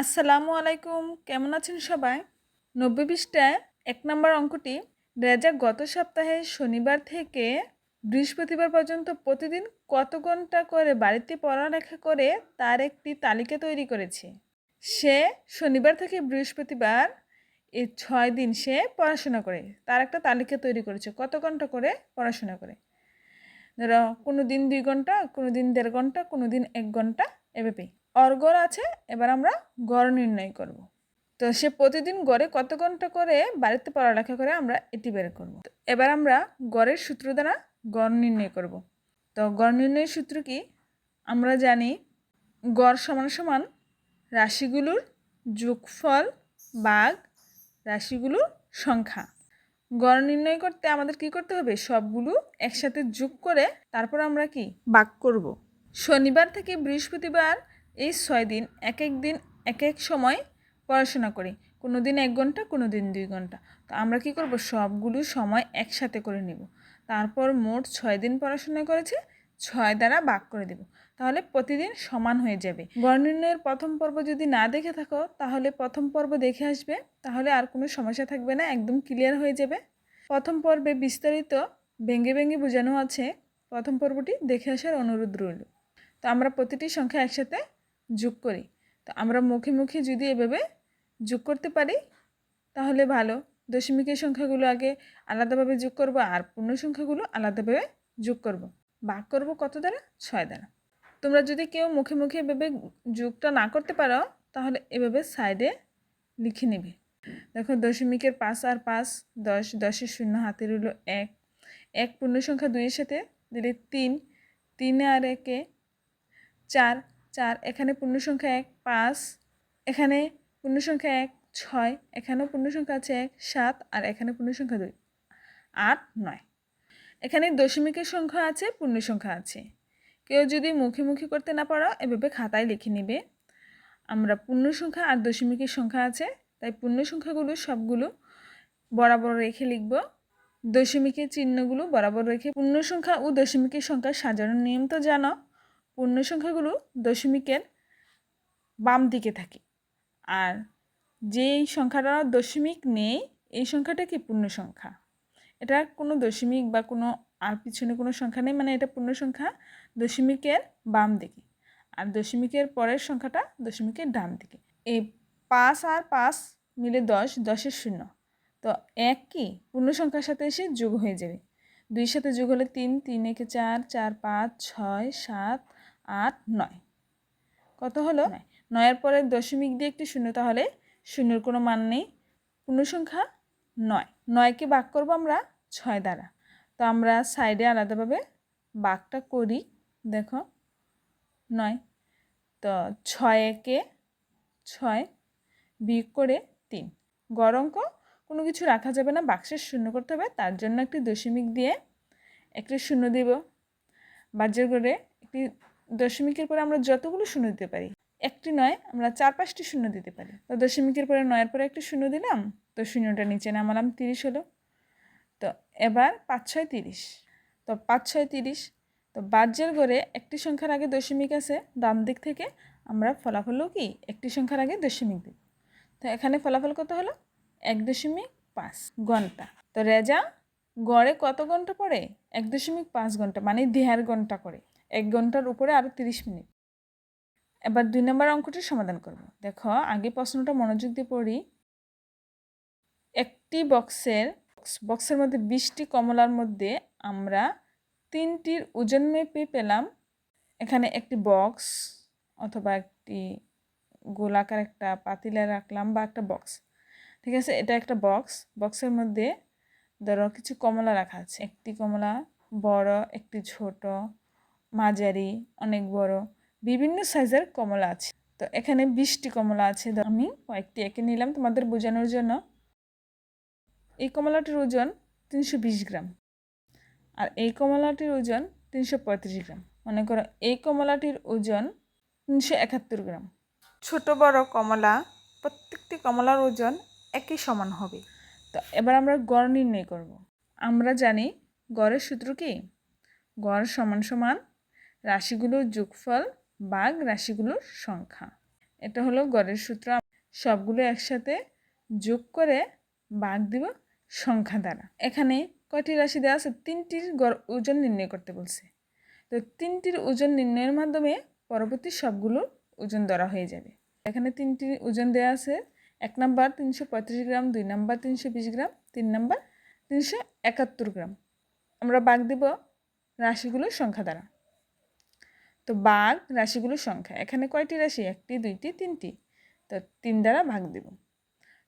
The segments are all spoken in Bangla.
আসসালামু আলাইকুম। কেমন আছেন সবাই? নব্বই পৃষ্ঠায় এক নম্বর অঙ্কটি রেজা গত সপ্তাহে শনিবার থেকে বৃহস্পতিবার পর্যন্ত প্রতিদিন কত ঘণ্টা করে বাড়িতে পড়ালেখা করে তার একটি তালিকা তৈরি করেছে। সে শনিবার থেকে বৃহস্পতিবার এ ছয় দিন সে পড়াশোনা করে, তার একটা তালিকা তৈরি করেছে, কত ঘণ্টা করে পড়াশোনা করে। ধরো কোনো দিন দুই ঘণ্টা, কোনো দিন দেড় ঘণ্টা, কোনো দিন এক ঘণ্টা, এভাবেই। অর্গর আছে, এবার আমরা গড় নির্ণয় করব। তো সে প্রতিদিন গড়ে কত ঘণ্টা করে বাড়িতে পড়ালেখা করে আমরা এটি বের করব। এবার আমরা গড়ের সূত্র দ্বারা গড় নির্ণয় করব। তো গড় নির্ণয়ের সূত্র কি? আমরা জানি গড় সমান সমান রাশিগুলোর যোগফল বাঘ রাশিগুলোর সংখ্যা। গড় নির্ণয় করতে আমাদের কি করতে হবে? সবগুলো একসাথে যোগ করে তারপর আমরা কি? বাক করব। শনিবার থেকে বৃহস্পতিবার এই ছয় দিন এক এক দিন এক এক সময় পড়াশোনা করি। কোনো দিন এক ঘণ্টা, কোনো দিন দুই ঘণ্টা। তো আমরা কি করব? সবগুলো সময় একসাথে করে নেব। তারপর মোট ছয় দিন পড়াশোনা করেছে, ছয় দ্বারা ভাগ করে দেব। তাহলে প্রতিদিন সমান হয়ে যাবে। গড় প্রথম পর্ব যদি না দেখে থাকো, তাহলে প্রথম পর্ব দেখে আসবে। তাহলে আর কোনো সমস্যা থাকবে না, একদম ক্লিয়ার হয়ে যাবে। প্রথম পর্বে বিস্তারিত ভেঙে ভেঙে বোঝানো আছে। প্রথম পর্বটি দেখে আসার অনুরোধ রইল। তো আমরা প্রতিটি সংখ্যা একসাথে যোগ করি। তো আমরা মুখে মুখে যদি এভাবে যোগ করতে পারি, তাহলে ভালো। দশমিকের সংখ্যাগুলো আগে আলাদাভাবে যোগ করব আর পূর্ণ সংখ্যাগুলো আলাদাভাবে যোগ করব। ভাগ করব কত দ্বারা? ছয় দ্বারা। তোমরা যদি কেউ মুখে মুখে এভাবে যোগটা না করতে পারো, তাহলে এভাবে সাইডে লিখে নেবে। দেখো দশমিকের পাঁচ আর পাঁচ, দশ, দশের শূন্য হাতে রইল এক। এক পূর্ণ সংখ্যা দুইয়ের সাথে দিলে তিন। তিন আর একে চার। চার, এখানে পূর্ণ সংখ্যা এক, পাঁচ, এখানে পূর্ণ সংখ্যা এক, ছয়, এখানেও পূর্ণ সংখ্যা আছে এক, সাত, আর এখানে পূর্ণ সংখ্যা দুই, আট, নয়। এখানে দশমিকের সংখ্যা আছে পূর্ণ সংখ্যা আছে। কেউ যদি মুখে মুখে করতে না পারো, এভাবে খাতায় লিখে নেবে। আমরা পূর্ণ সংখ্যা আর দশমিকের সংখ্যা আছে, তাই পূর্ণ সংখ্যাগুলো সবগুলো বরাবর রেখে লিখব। দশমিকের চিহ্নগুলো বরাবর রেখে পূর্ণ সংখ্যা ও দশমিকের সংখ্যা সাজানোর নিয়ম তো জানো। পূর্ণ সংখ্যাগুলো দশমিকের বাম দিকে থাকে। আর যেই সংখ্যাটা দশমিক নেই, এই সংখ্যাটা কি পূর্ণ সংখ্যা? এটা কোনো দশমিক বা কোনো আর পিছনে কোনো সংখ্যা নেই মানে এটা পূর্ণ সংখ্যা দশমিকের বাম দিকে। আর দশমিকের পরের সংখ্যাটা দশমিকের ডান দিকে। এই পাঁচ আর পাঁচ মিলে দশ দশের শূন্য। তো এক কি? পূর্ণ সংখ্যার সাথে এসে যোগ হয়ে যাবে। দুই সাথে যোগ হলে তিন তিন একে চার চার, পাঁচ, ছয়, সাত আট নয়। কত হলো? নয়ের পরে দশমিক দিয়ে একটি শূন্য তাহলে শূন্যর কোনো মান নেই। পূর্ণ সংখ্যা নয়। নয়কে ভাগ করব আমরা ছয় দ্বারা। তো আমরা সাইডে আলাদাভাবে বাঘটা করি। দেখো নয়। তো ছয় একে ছয় বিয়োগ করে তিন। অঙ্ক কোনো কিছু রাখা যাবে না বাক্সের শূন্য করতে হবে তার জন্য একটি দশমিক দিয়ে একটি শূন্য দিব। বাজ্যের করে একটি দশমিকের পরে আমরা যতগুলো শূন্য দিতে পারি, একটি নয়, আমরা চার পাঁচটি শূন্য দিতে পারি। তো দশমিকের পরে নয়ের পরে একটি শূন্য দিলাম, তো শূন্যটা নিচে নামালাম তিরিশ হলো। তো এবার পাঁচ ছয় তিরিশ। তো পাঁচ ছয় তিরিশ, তো বাজ্যের ঘরে একটি সংখ্যার আগে দশমিক আছে, ডান দিক থেকে আমরা ফলাফলও কি? একটি সংখ্যার আগে দশমিক দিই। তো এখানে ফলাফল কত হলো? এক দশমিক পাঁচ ঘণ্টা। তো রেজা, গড়ে কত ঘণ্টা পড়ে? এক দশমিক পাঁচ ঘণ্টা মানে দেড় ঘণ্টা করে এক ঘণ্টার উপরে আরও তিরিশ মিনিট। এবার দুই নম্বর অঙ্কটির সমাধান করব। দেখো, আগে প্রশ্নটা মনোযোগ দিয়ে পড়ি। একটি বক্সের বক্সের মধ্যে বিশটি কমলার মধ্যে আমরা তিনটির ওজন মেপে পেলাম। এখানে একটি বক্স অথবা একটি গোলাকার একটা পাতিলা রাখলাম বা একটা বক্স। ঠিক আছে, এটা একটা বক্স। বক্সের মধ্যে ধরো কিছু কমলা রাখা আছে। একটি কমলা, বড়, একটি ছোট মাঝারি, অনেক বড়, বিভিন্ন সাইজের কমলা আছে। তো এখানে বিশটি কমলা আছে। আমি কয়েকটি একে নিলাম তোমাদের বোঝানোর জন্য। এই কমলাটির ওজন তিনশো বিশ গ্রাম আর এই কমলাটির ওজন তিনশো পঁয়ত্রিশ গ্রাম। মনে করো এই কমলাটির ওজন তিনশো একাত্তর গ্রাম। ছোট, বড় কমলা, প্রত্যেকটি কমলার ওজন একই সমান হবে। তো এবার আমরা গড় নির্ণয় করব। আমরা জানি গড়ের সূত্র কি? গড় সমান সমান রাশিগুলোর যোগফল বাঘ, রাশিগুলোর সংখ্যা। এটা হলো গড়ের সূত্র। সবগুলো একসাথে যোগ করে বাঘ দিব সংখ্যা দ্বারা। এখানে কয়টি রাশি দেওয়া আছে? তিনটির গড় ওজন নির্ণয় করতে বলছে। তো তিনটির ওজন নির্ণয়ের মাধ্যমে পরবর্তী সবগুলো ওজন ধরা হয়ে যাবে। এখানে তিনটি ওজন দেওয়া আছে। এক নাম্বার তিনশো পঁয়ত্রিশ গ্রাম, দুই নাম্বার তিনশো বিশ গ্রাম, তিন নাম্বার তিনশো একাত্তর গ্রাম। আমরা বাঘ দেব রাশিগুলোর সংখ্যা দ্বারা। তো বাঘ রাশিগুলোর সংখ্যা। এখানে কয়টি রাশি? একটি, দুইটি, তিনটি। তো তিন দ্বারা ভাগ দেব।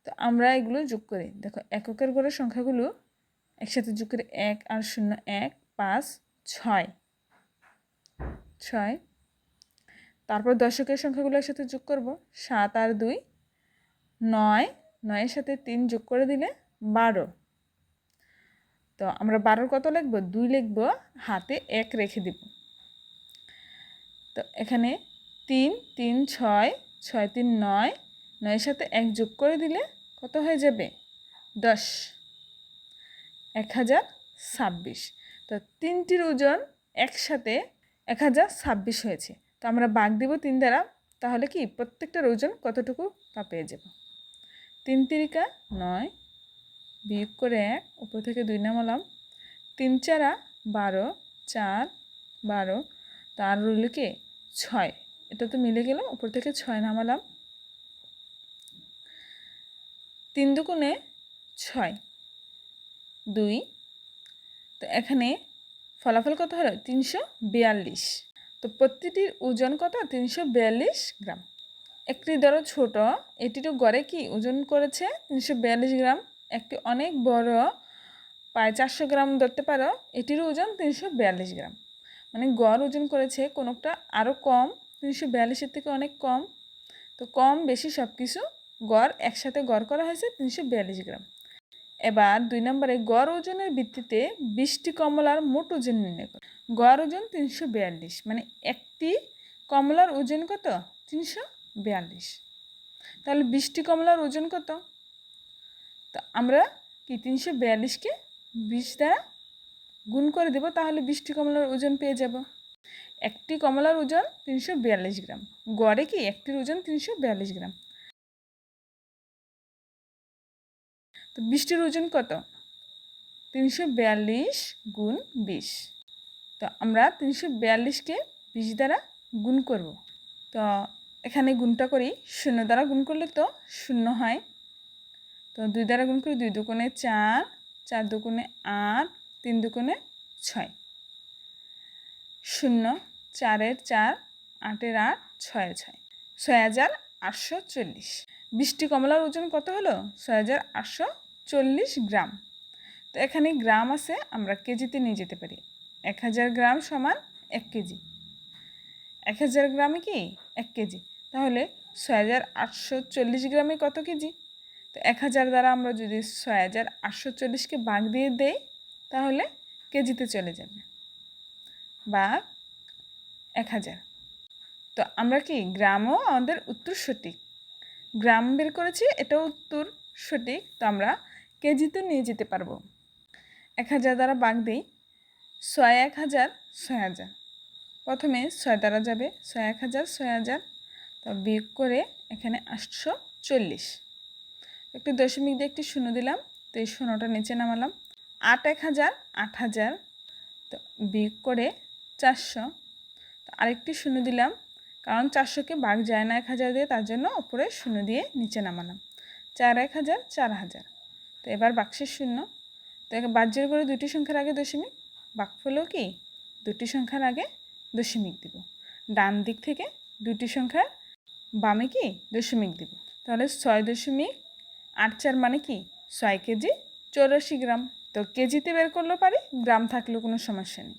তো আমরা এগুলো যোগ করি। দেখো, এককের গড়ের সংখ্যাগুলো একসাথে যোগ করে এক আর শূন্য এক, পাঁচ, ছয়। ছয়। তারপর দশকের সংখ্যাগুলো একসাথে যোগ করব। সাত আর দুই, নয়। নয়ের সাথে তিন যোগ করে দিলে বারো। তো আমরা বারোর কত লিখব? দুই লিখব, হাতে এক রেখে দিব। তো এখানে তিন তিন, ছয় ছয়, তিন, নয়, নয়ের সাথে এক যোগ করে দিলে কত হয়ে যাবে? দশ। এক হাজার ছাব্বিশ। তো তিনটির ওজন একসাথে এক হাজার ছাব্বিশ হয়েছে। তো আমরা বাঘ দিব তিন দ্বারা, তাহলে কি প্রত্যেকটার ওজন কতটুকু তা পেয়ে যাব? তিন তিরিকা নয় বিয়োগ করে এক, উপর থেকে দুই নামালাম। তিন চারা বারো, চার বারো, তার রইল কি? ছয়। এটা তো মিলে গেল, উপর থেকে ছয় নামালাম। তিন দুগুণে ছয়, দুই। তো এখানে ফলাফল কত হলো? তিনশো বিয়াল্লিশ। তো প্রতিটির ওজন কত? তিনশো বিয়াল্লিশ গ্রাম। একটি ধরো ছোট, এটিরও গড়ে কি? ওজন করেছে তিনশো বিয়াল্লিশ গ্রাম। একটি অনেক বড় প্রায় চারশো গ্রাম ধরতে পারো, এটিরও ওজন তিনশো বিয়াল্লিশ গ্রাম। মানে গড় ওজন করেছে কোনোটা আরও কম তিনশো বিয়াল্লিশের থেকে অনেক কম। তো কম, বেশি সব কিছু গড় একসাথে গড় করা হয়েছে তিনশো বিয়াল্লিশ গ্রাম। এবার দুই নম্বরে গড় ওজনের ভিত্তিতে বৃষ্টি কমলার মোট ওজন নির্ণয় করে। গড় ওজন তিনশো বিয়াল্লিশ মানে একটি কমলার ওজন কত? তিনশো বিয়াল্লিশ। তাহলে বৃষ্টি কমলার ওজন কত? তো আমরা কি তিনশো বিয়াল্লিশকে বিশ দ্বারা গুণ করে দেব, তাহলে বৃষ্টি কমলার ওজন পেয়ে যাব। একটি কমলার ওজন তিনশো বিয়াল্লিশ গ্রাম, গড়ে কি একটির ওজন তিনশো বিয়াল্লিশ গ্রাম? তো বৃষ্টির ওজন কত? তিনশো বিয়াল্লিশ গুণ বিশ। তো আমরা তিনশো বিয়াল্লিশকে বিশ দ্বারা গুণ করব। তো এখানে গুণটা করি, শূন্য দ্বারা গুণ করলে তো শূন্য হয়। তো দুই দ্বারা গুণ করি, দুই দুকোণে চার চার দুকোণে আট তিন দুকোণে ছয়। শূন্য, চারের চার, আটের আট, ছয়ের ছয়। ছয় হাজার আটশো চল্লিশ। বৃষ্টি কমলার ওজন কত হলো? ছয় হাজার আটশো চল্লিশ গ্রাম। তো এখানে গ্রাম আছে, আমরা কেজিতে নিয়ে যেতে পারি। এক হাজার গ্রাম সমান এক কেজি। এক হাজার গ্রামে কি? এক কেজি। তাহলে ছয় হাজার আটশো চল্লিশ গ্রামে কত কেজি? তো এক হাজার দ্বারা আমরা যদি ছয় হাজার আটশো চল্লিশকে বাঘ দিয়ে দেই তাহলে কেজিতে চলে যাবে। বা এক হাজার। তো আমরা কি গ্রামও আমাদের উত্তর সঠিক? গ্রাম বের করেছি, এটাও উত্তর সঠিক, তো আমরা কেজিতে নিয়ে যেতে পারব। এক হাজার দ্বারা বাঘ দিই, ছয় এক হাজার, ছয় হাজার। প্রথমে ছয় দ্বারা যাবে, ছয় এক হাজার, ছয় হাজার। তো বিয়োগ করে এখানে আটশো চল্লিশ। একটি দশমিক দিয়ে একটি শূন্য দিলাম, তো এই শূন্যটা নিচে নামালাম। আট এক হাজার, আট হাজার। তো বিয়োগ করে চারশো। তো আরেকটি শূন্য দিলাম, কারণ চারশোকে বাঘ যায় না এক হাজার দিয়ে, তার জন্য ওপরে শূন্য দিয়ে নিচে নামালাম। চার এক হাজার, চার হাজার। তো এবার বাক্সের শূন্য। তো বাহ্যের করে দুটি সংখ্যার আগে দশমিক, বাকফলও কি? দুটি সংখ্যার আগে দশমিক দিব। ডান দিক থেকে দুটি সংখ্যার বামে কি? দশমিক দিব। তাহলে ছয় দশমিক আট চার মানে কি? ছয় কেজি চৌরাশি গ্রাম। তো কেজিতে বের করলেও পারি গ্রাম থাকলেও কোনো সমস্যা নেই।